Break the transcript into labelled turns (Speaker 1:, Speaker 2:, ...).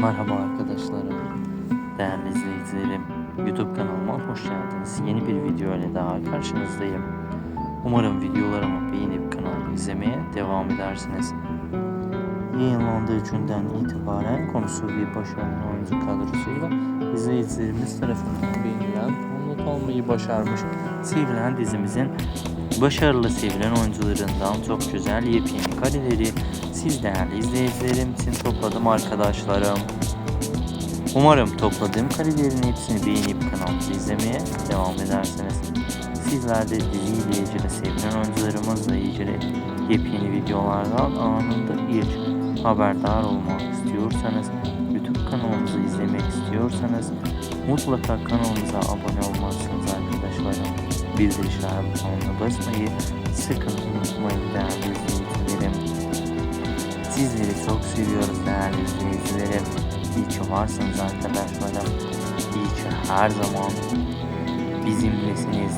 Speaker 1: Merhaba arkadaşlarım, değerli izleyicilerim. YouTube kanalıma hoş geldiniz. Yeni bir video ile daha karşınızdayım. Umarım videolarımı beğenip kanalımı izlemeye devam edersiniz. Yayınlandığı günden itibaren konusu bir başarılı oyuncu kadrosuyla izleyicilerimiz tarafından beğenilen not almayı başarmış. Sevilen dizimizin başarılı sevilen oyuncularından çok güzel yepyeni kareleri siz değerli izleyicilerim için topladım arkadaşlarım. Umarım topladığım karelerin hepsini beğenip kanalımızı izlemeye devam edersiniz. Sizler de diziyle ilgili sevilen oyuncularımızla ilgili yepyeni videolardan anında ilk haberdar olmak istiyorsanız, YouTube kanalımızı izlemek istiyorsanız mutlaka kanalımıza abone arkadaşlarım. Bildirişler butonuna basmayı sakın unutmayın değerli izleyicilerim. Sizleri çok seviyoruz değerli izleyicilerim. İyi ki varsınız arkadaşlarım. İyi ki her zaman bizimlesiniz